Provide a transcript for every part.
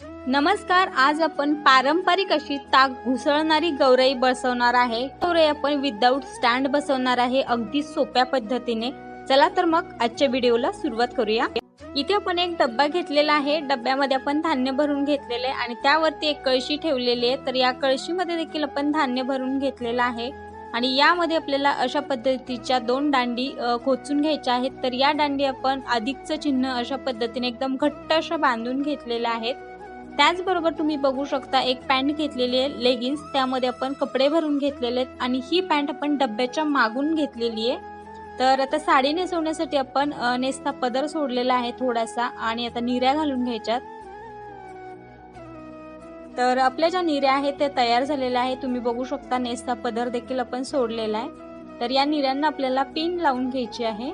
नमस्कार आज आपण पारंपरिक अशी ताक घुसळणारी गौराई बसवणार आहे. गौराई आपण विदाऊट स्टँड बसवणार आहे अगदी सोप्या पद्धतीने. चला तर मग आजच्या व्हिडिओला सुरुवात करूया. इथे आपण एक डब्बा घेतलेला आहे. डब्यामध्ये आपण धान्य भरून घेतलेले आहे आणि त्यावरती एक कळशी ठेवलेली आहे. तर या कळशीमध्ये देखील आपण धान्य भरून घेतलेलं आहे. आणि यामध्ये आपल्याला अशा पद्धतीच्या दोन दांडी खोचून घ्यायच्या आहेत. तर या दांडी आपण अधिकचं चिन्ह अशा पद्धतीने एकदम घट्ट अशा बांधून घेतलेल्या आहेत. त्याचबरोबर तुम्ही बघू शकता एक पॅन्ट घेतलेली आहे लेगिन्स त्यामध्ये आपण कपडे भरून घेतलेले आहेत आणि ही पॅन्ट आपण डब्याच्या मागून घेतलेली आहे. तर आता साडी नेसवण्यासाठी आपण नेसता पदर सोडलेला आहे थोडासा आणि आता निऱ्या घालून घ्यायच्यात. तर आपल्या ज्या निऱ्या आहेत त्या तयार झालेल्या आहे तुम्ही बघू शकता नेसता पदर देखील आपण सोडलेला आहे. तर या निऱ्यांना आपल्याला पिन लावून घ्यायची आहे.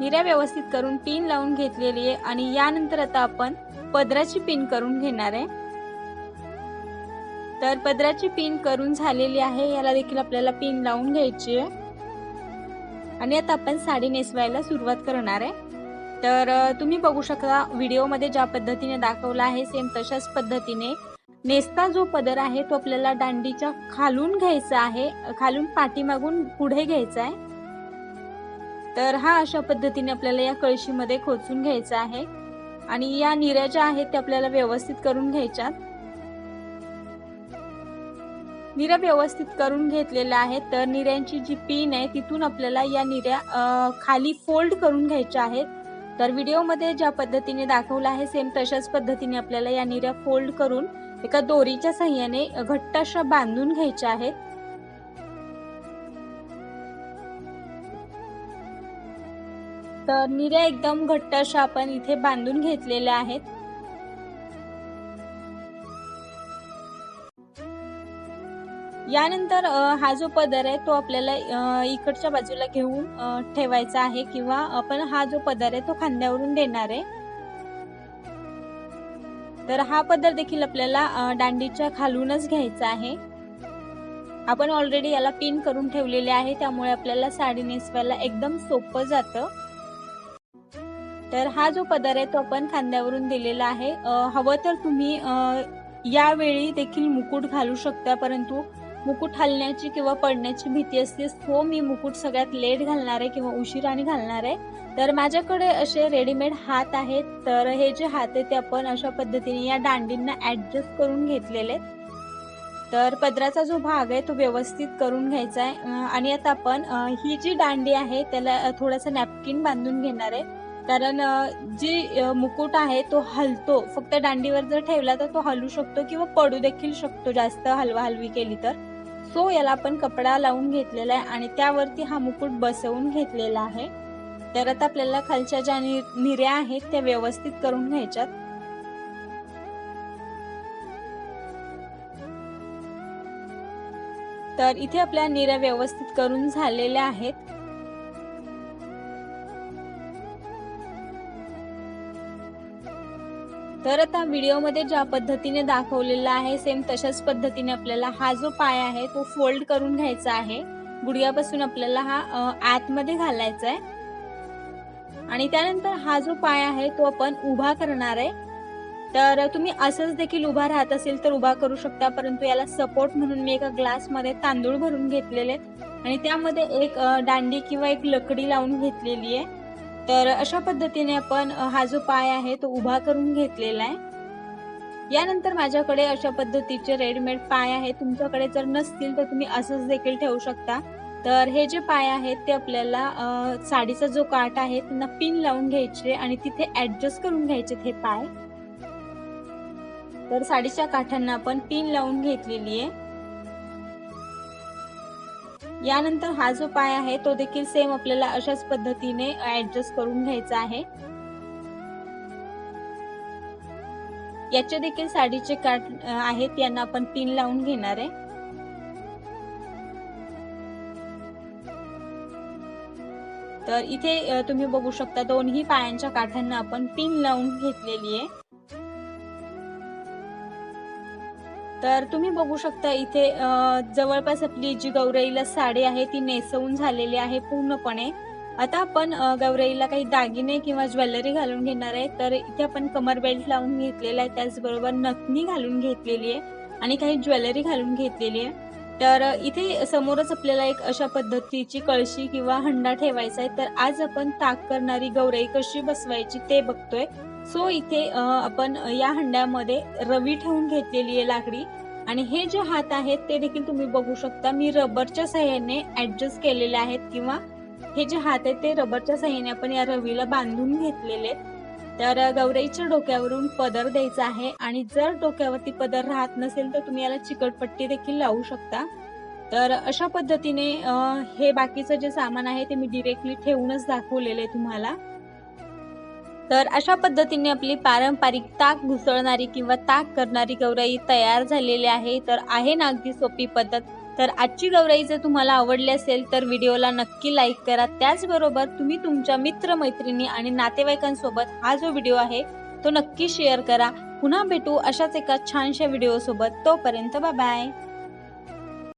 निऱ्या व्यवस्थित करून पिन लावून घेतलेली आहे आणि यानंतर आता आपण पदराची पिन करून घेणार आहे. तर पदराची पिन करून झालेली आहे. याला देखील आपल्याला पिन लावून घ्यायची आहे. आणि आता आपण साडी नेसवायला सुरुवात करणार आहे. तर तुम्ही बघू शकता व्हिडिओमध्ये ज्या पद्धतीने दाखवला आहे सेम तशाच पद्धतीने. नेसता जो पदर आहे तो आपल्याला दांडीच्या खालून घ्यायचा आहे खालून पाठीमागून पुढे घ्यायचा आहे. तर हा अशा पद्धतीने आपल्याला या कळशीमध्ये खोचून घ्यायचा आहे. आणि या निऱ्या ज्या आहेत त्या आपल्याला व्यवस्थित करून घ्यायच्यात. निऱ्या व्यवस्थित करून घेतलेल्या आहेत तर निऱ्यांची जी पिन आहे तिथून आपल्याला या निऱ्या खाली फोल्ड करून घ्यायच्या आहेत. तर व्हिडिओमध्ये ज्या पद्धतीने दाखवलं आहे सेम तशाच पद्धतीने आपल्याला या निऱ्या फोल्ड करून एका दोरीच्या सहाय्याने घट्ट अशा बांधून घ्यायच्या आहेत. तर निऱ्या एकदम घट्ट अशा आपण इथे बांधून घेतलेल्या आहेत. यानंतर हा जो पदर आहे तो आपल्याला इकडच्या बाजूला घेऊन ठेवायचा आहे किंवा आपण हा जो पदर आहे तो खांद्यावरून देणार आहे. तर हा पदर देखील आपल्याला दांडीच्या खालूनच घ्यायचा आहे. आपण ऑलरेडी याला पिन करून ठेवलेले आहे त्यामुळे आपल्याला साडी नेसवायला एकदम सोपं जातं. तर हा जो पदर आहे तो आपण खांद्यावरून दिलेला आहे. हवं तर तुम्ही यावेळी देखील मुकुट घालू शकता परंतु मुकुट हलण्याची किंवा पडण्याची भीती असते हो मी मुकुट सगळ्यात लेट घालणार आहे किंवा उशिराने घालणार आहे. तर माझ्याकडे असे रेडीमेड हात आहेत तर हे जे हात आहे ते आपण अशा पद्धतीने या दांडींना ऍडजस्ट करून घेतलेले. आहेत तर पदराचा जो भाग आहे तो व्यवस्थित करून घ्यायचा आहे. आणि आता आपण ही जी दांडी आहे त्याला थोडासा नॅपकिन बांधून घेणार आहे. कारण जी मुकुट आहे तो हलतो. फक्त दांडीवर जर ठेवला तर तो हलू शकतो किंवा पडू देखील शकतो जास्त हलवा हलवी केली तर. सो याला आपण कपडा लावून घेतलेला आहे आणि त्यावरती हा मुकुट बसवून घेतलेला आहे. तर आता आपल्याला खालच्या ज्या नि- निऱ्या आहेत त्या व्यवस्थित करून घ्यायच्यात. तर इथे आपल्या निऱ्या व्यवस्थित करून झालेल्या आहेत. तर आता व्हिडिओमध्ये ज्या पद्धतीने दाखवलेला आहे सेम तशाच पद्धतीने आपल्याला हा जो पाय आहे तो फोल्ड करून घ्यायचा आहे. गुडघ्यापासून आपल्याला हा आतमध्ये घालायचा आहे. आणि त्यानंतर हा जो पाय आहे तो आपण उभा करणार आहे. तर तुम्ही असंच देखील उभा राहत असेल तर उभा करू शकता परंतु याला सपोर्ट म्हणून मी एका ग्लासमध्ये तांदूळ भरून घेतलेले आहेत. आणि त्यामध्ये एक दांडी किंवा एक लकडी लावून घेतलेली आहे. तर अशा पद्धतीने आपण हा जो पाय आहे तो उभा करून घेतलेला आहे. यानंतर माझ्याकडे अशा पद्धतीचे रेडीमेड पाय आहे तुमच्याकडे जर नसतील तर तुम्ही असंच देखील ठेवू शकता. तर हे जे पाय आहेत ते आपल्याला साडीचा जो काठ आहे त्यांना पिन लावून घ्यायचे आणि तिथे ऍडजस्ट करून घ्यायचे हे पाय. तर साडीच्या काठांना आपण पिन लावून घेतलेली आहे. यानंतर हा जो पाय आहे तो देखील सेम आपल्याला अशाच पद्धतीने ऍडजस्ट करून घ्यायचा आहे. याचे देखील साडीचे काठ आहेत यांना आपण पिन लावून घेणार आहे. तर इथे तुम्ही बघू शकता दोन्ही पायांच्या काठांना आपण पिन लावून घेतलेली आहे. तर तुम्ही बघू शकता इथे जवळपास आपली जी गौराईला साडी आहे ती नेसवून झालेली आहे पूर्णपणे. आता आपण गौराईला काही दागिने किंवा ज्वेलरी घालून घेणार आहे तर इथे आपण कमर बेल्ट लावून घेतलेला आहे त्याचबरोबर नथनी घालून घेतलेली आहे आणि काही ज्वेलरी घालून घेतलेली आहे. तर इथे समोरच आपल्याला एक अशा पद्धतीची कळशी किंवा हंडा ठेवायचा आहे. तर आज आपण ताक करणारी गौराई कशी बसवायची ते बघतोय. सो इथे आपण या हंड्यामध्ये रवी ठेवून घेतलेली आहे लाकडी. आणि हे जे हात आहेत ते देखील तुम्ही बघू शकता. मी रबरच्या सहाय्याने ऍडजस्ट केलेले आहेत किंवा हे जे हात आहेत ते रबरच्या सहाय्याने आपण या रवीला बांधून घेतलेले आहेत. तर अ, गौराईच्या डोक्यावरून पदर द्यायचा आहे. आणि जर डोक्यावरती पदर राहत नसेल तर तुम्ही याला चिकटपट्टी देखील लावू शकता. तर अशा पद्धतीने हे बाकीचं जे सामान आहे ते मी डिरेक्टली ठेवूनच दाखवलेलं आहे तुम्हाला. तर अशा पद्धतीने आपली पारंपरिक ताक घुसळणारी किंवा ताक करणारी गौराई तयार झालेली आहे. तर आहे ना अगदी सोपी पद्धत. तर आजची गौराई जर तुम्हाला आवडली असेल तर व्हिडिओला नक्की लाईक करा. त्याचबरोबर तुम्ही तुमच्या मित्रमैत्रिणी आणि नातेवाईकांसोबत हा जो व्हिडिओ आहे तो नक्की शेअर करा. पुन्हा भेटू अशाच एका छानशा व्हिडिओसोबत. तोपर्यंत बाय